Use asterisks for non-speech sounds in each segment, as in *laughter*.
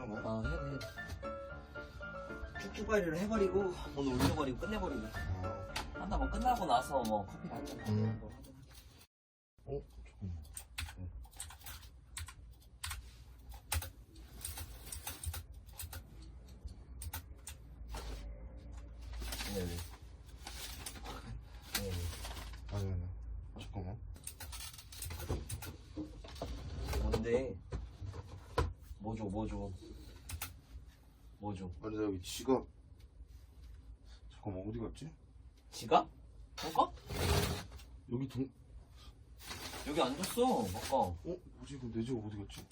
하나? 아 해야 돼 쭉쭉 관리를 해버리고 오늘 올려버리고 끝내버리고 아, 한다 뭐 끝나고 나서 뭐 커피 한잔 음. 뭐 하자. 어? 잠깐만. 네, 네. 네, 네. 아니, 아니. 잠깐만. 뭔데? 뭐죠, 뭐죠? 뭐죠? 아니, 나 여기 지갑. 잠깐만, 어디 갔지? 지갑? 잠깐? 여기 동, 여기 안 줬어, 아까. 어? 뭐지? 그럼 내 지갑 어디 갔지?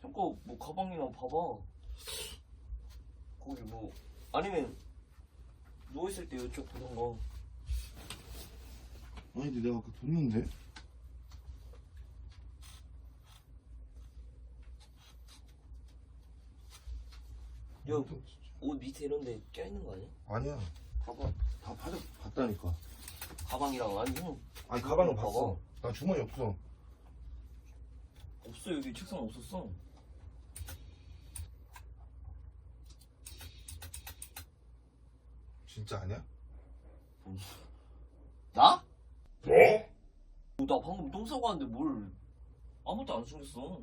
잠깐, 뭐, 가방이랑 봐봐. 거기 뭐, 아니면, 누워있을 때 이쪽 보던가. 아니, 근데 내가 아까 뒀는데? 야, 어디 갔지? 옷 밑에 이런 데 껴있는 거 아니야? 아니야. 봐봐. 다 받아, 봤다니까. 가방이랑, 아니, 형, 아니, 가방은 봐봐. 봤어. 나 주머니 없어. 없어, 여기 책상 없었어. 진짜 아니야? 나? 네? 나 방금 똥 싸고 왔는데 뭘 아무것도 안 숨겼어.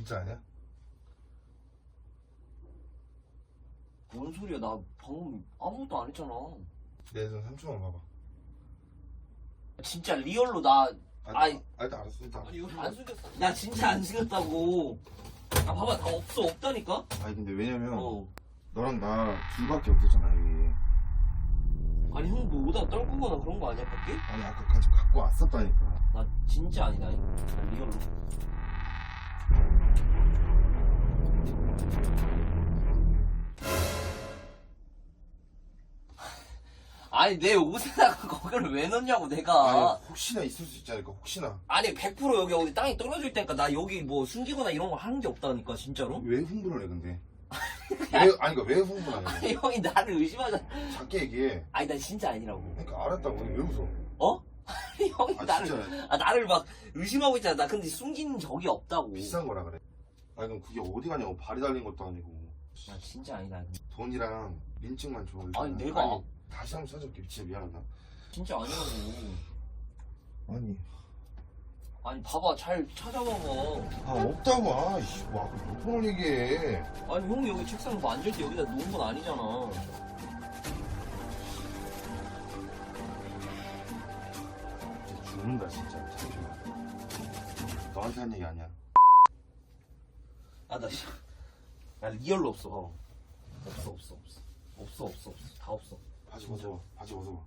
진짜 아니야? 뭔 소리야? 나 방금 아무것도 안 했잖아. 내손 3초만 봐봐. 진짜 리얼로 나 아, 아이. 아, 일단 알았어. 일단. 아니 이거 안 숨겼어. 나 진짜 안 숨겼다고. 아 봐봐 다 없어 없다니까. 아니, 근데 왜냐면, 어. 너랑 나 둘밖에 없었잖아, 여기. 아니 형 뭐 오다 떨구거나 그런 거 아니야 밖에? 아니, 아까까지 갖고 왔었다니까. 나 진짜 아니다. 나 리얼로. 아니 내 옷에다가 *laughs* 거기를 왜 넣냐고 내가. 아니, 혹시나 있을 수 있잖아니까, 혹시나. 아니 100% 여기 어디 땅이 떨어질 테니까 나 여기 뭐 숨기거나 이런 거 하는 게 없다니까 진짜로? 왜 흥분을 해, 근데? *laughs* 왜, 아니, 그니까 왜 흥분하냐. 아니 형이 나를 의심하잖아 작게 얘기해. 아니 난 진짜 아니라고 그러니까 알았다고. 왜 웃어? 어? 아니 *laughs* 형이 아, 나를 진짜 아 나를 막 의심하고 있잖아 나 근데 숨긴 적이 없다고 비싼 거라 그래. 아니, 그럼 그게 어디 가냐고. 발이 달린 것도 아니고. 나 진짜 아니다 돈이랑 민증만 줘. 아니, 내가- 다시 한번 찾아볼게. 진짜 미안하다. 진짜 아니라고 아니. 아니 봐봐 잘 찾아봐봐 아, 없다고. 아, 씨. 와, 몇 번을 얘기해. 아니 형이 여기 책상 뭐 앉을 때 여기다 놓은 건 아니잖아 죽는다, 진짜. 잠시만. 너한테 한 얘기 아니야. 아나 나 리얼로 없어 어. 없어 없어 없어 없어 없어 없어 다 없어 바지 벗어봐. 바지 벗어봐.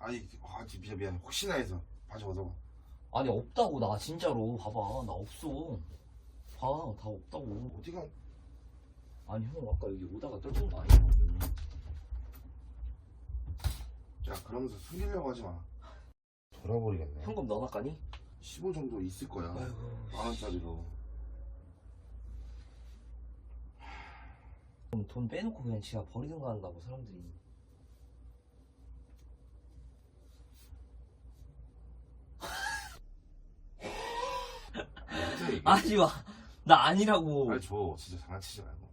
아니, 아, 미안, 미안. 혹시나 해서. 바지 벗어봐. 아니 없다고 나 진짜로 봐봐 나 없어 봐 다 없다고 어디가, 아니 형 아까 여기 오다가 떨군 거 아니거든 야, 그러면서 숨기려고 하지 마. 돌아버리겠네. 현금 넣어놨까니? 15 정도 있을 거야. 아이고 만 원짜리로. 그럼 돈 빼놓고 그냥 지가 버리는 거 한다고 사람들이 진짜. 하지 마. 나 아니라고. 빨리 줘. 진짜 장난치지 말고.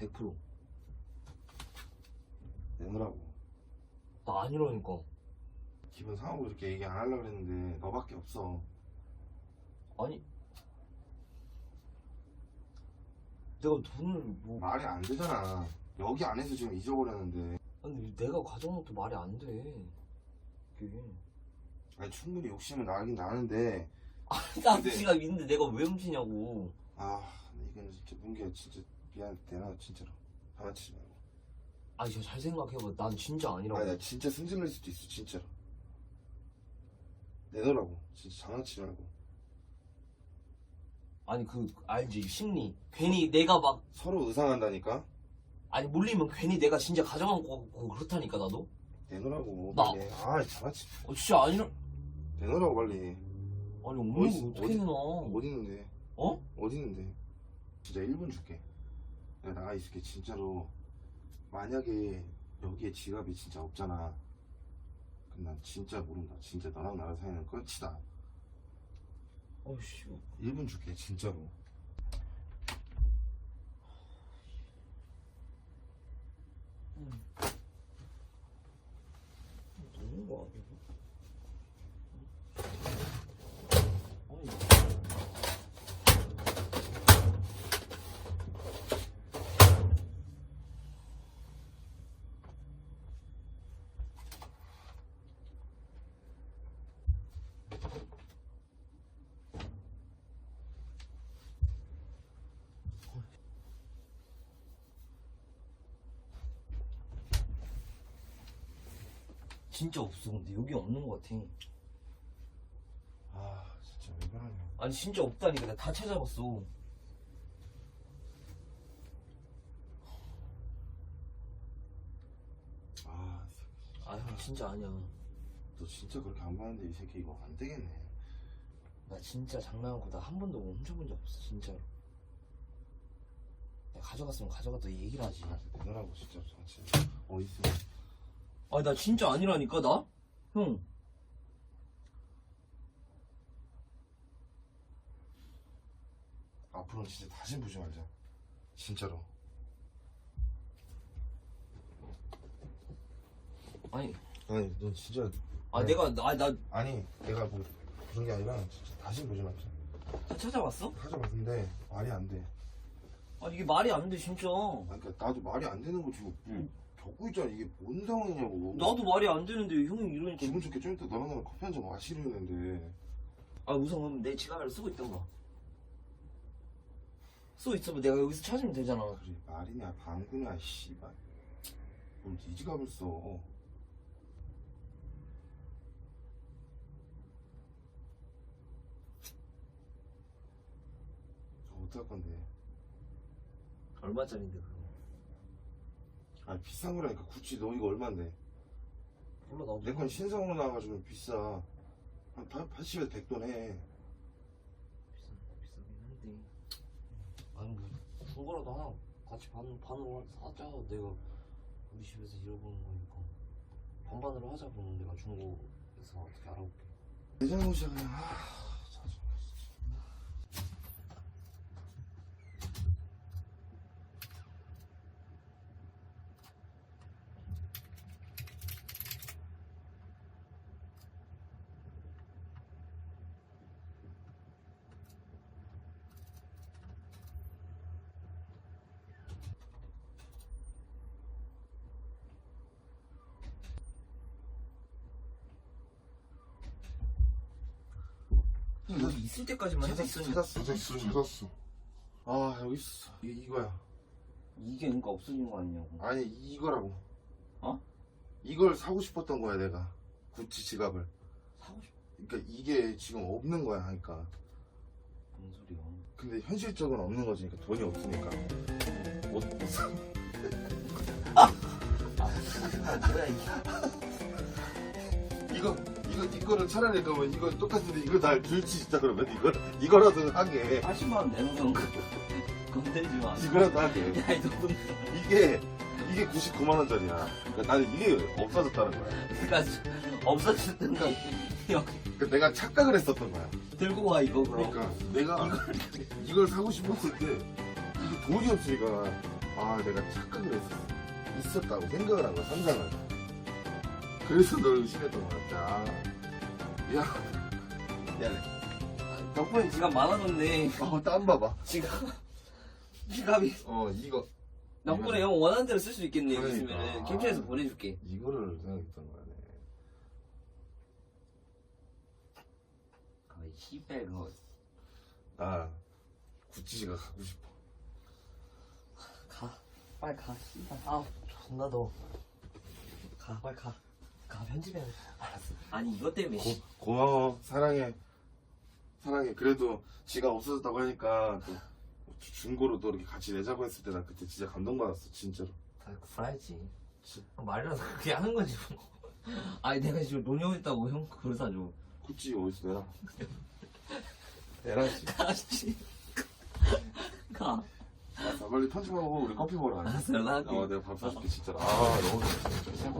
100%. 내놓으라고. 나 아니라니까. 기분 상하고 이렇게 얘기 안 하려고 그랬는데 너밖에 없어. 아니. 내가 돈을 뭐. 말이 안 되잖아. 여기 안에서 지금 잊어버렸는데. 아니, 내가 가져온 것도 말이 안 돼. 그게. 아니 충분히 욕심은 나긴 나는데 *laughs* 나 근데- 지가 있는데 내가 왜 훔치냐고. 아 이거는 진짜 문기야 진짜 미안 대나 진짜로 장난치지 말고. 아니, 저잘 생각해봐. 난 진짜 아니라고. 아니 나 진짜 승질 낼 수도 있어 진짜로. 내놓으라고 진짜 장난치지 말고. 아니, 그, 알지. 심리. 괜히 내가 막, 서로 의상한다니까. 아니, 몰리면 괜히 내가 진짜 가져간 거 같고 그렇다니까, 나도? 내놓으라고 나- 빨리. 아 장난치. 어, 진짜 아니라. 내놓으라고 빨리. 아니, 어디 없는 있어? 거 어떻게 어디- 내놔. 어디 있는데? 어? 어디 있는데? 진짜 1분 줄게. 내가 나가 있을게, 진짜로. 만약에 여기에 지갑이 진짜 없잖아. 난 진짜 모른다. 진짜 너랑 나랑 사이는 끝이다. 어씨 1분 줄게 진짜로 너무 거 아니야? 아니 진짜 없어. 근데 여기 없는 것 같아. 아 진짜 왜 그러냐. 아니 진짜 없다니까. 내가 다 찾아봤어. 아, 아형 진짜 아니야. 너 진짜 그렇게 안 봤는데 이 새끼 이거 안 되겠네. 나 진짜 장난하고 나 한 번도 훔쳐본 적 없어 진짜로. 내가 가져갔으면 가져갔다 얘기를 하지. 아, 내놔라고 진짜. 어디 있어? 아니 나 진짜 아니라니까 나? 형 앞으로 는 진짜 다시 보지 말자. 진짜로. 아니 아니, 넌 진짜 아 네. 내가 나, 나, 아니 내가 뭐 그런 게 아니라 진짜 다시 보지 말자. 다 찾아봤어? 찾아봤는데 말이 안 돼. 아니 이게 말이 안 돼 진짜 아니, 그러니까 나도 말이 안 되는 거 지금 뭐 겪고 있잖아. 이게 뭔 상황이냐고. 나도 말이 안 되는데 형이 이러니까 기분 좋게 좀 이따 너랑 나랑 커피 한잔 마시려 했는데. 아 우선 그럼 내 지갑을 쓰고 있던가. 쓰고 있으면 내가 여기서 찾으면 되잖아. 그래 말이냐 방구냐 씨발. 뭘네 지갑을 써. 어떡할 건데? 얼마짜린데 그거 아 비싼 거라니까. 구찌 너 이거 얼만데? 몰라 나도 내 건 신상으로 나와가지고 비싸. 한 80에서 100돈 해. 비싸, 비싸긴 한데. 아니 뭐 중고라도 하나 같이 반, 반으로 사자. 내가 우리 집에서 잃어버린 거니까. 반반으로 하자 그러면 내가 중고에서 어떻게 알아볼게. 내 잘못이야 그냥. 아, 짜증나 진짜. 여기 있을 때까지만 해도 찾았어 있으니까 찾았어 찾았어 찾았어. 아 여기 있어. 이, 이거야. 이게 그러니까 없어진 거 아니냐고. 아니 이거라고. 어? 이걸 사고 싶었던 거야 내가. 구찌 지갑을. 사고 싶어 그러니까 이게 지금 없는 거야 하니까. 무슨 소리야. 근데 현실적으로 없는 거지 그러니까 돈이 없으니까. 못, 못 사. 아 뭐야 이게. 이거 이거 네 거는 차라리 그러면 이거 똑같은데 이거 날 줄지 진짜 그러면? 이거 이거라도 하게. 80만 원 내는 건 건들지 마 이거라도 하게. 야, 이 정도면. 이게 이게 99만 원짜리야. 그러니까 나는 이게 없어졌다는 거야. 내가 없어졌던 거 형, 그러니까 내가 착각을 했었던 거야. 들고 와 이거 그럼. 그러니까 내가 이걸 사고 싶었을 때 이게 돈이 없으니까 아 내가 착각을 했었어 있었다고 생각을 한 거야 상상을. 그래서 널 의심했던 거야 아 미안 미안해. 덕분에 지갑 많아졌네. 어 땀 봐봐. 지갑. 지갑이. 어 이거. 덕분에 형 원하는 대로 쓸 수 있겠네 그러니까. 있으면 캡처해서 보내줄게. 이거를 생각했던 거야. 네. 거의 시벨 그거. 나 구찌가 가고 싶어. 가. 빨리 가 씨발. 아 존나 더워. 가 빨리 가 가 편집해야 돼. 알았어. 아니 이것 때문에. 고, 고마워. 사랑해. 사랑해. 그래도 지가 없어졌다고 하니까 또 중고로 또 이렇게 같이 내자고 했을 때 나 그때 진짜 감동받았어 진짜로. 다 구라야지. 말이라서 그렇게 하는 거지 뭐. 아니 내가 지금 논영했다고 형 그걸 사줘 구찌 어디서 내놔 내놔지. 가씨. 가. 아, 빨리 편집하고 우리 커피 먹으러 가자. 알았어 연락할게. 어 내가 밥 사줄게 진짜로. 아 너무 좋아 진짜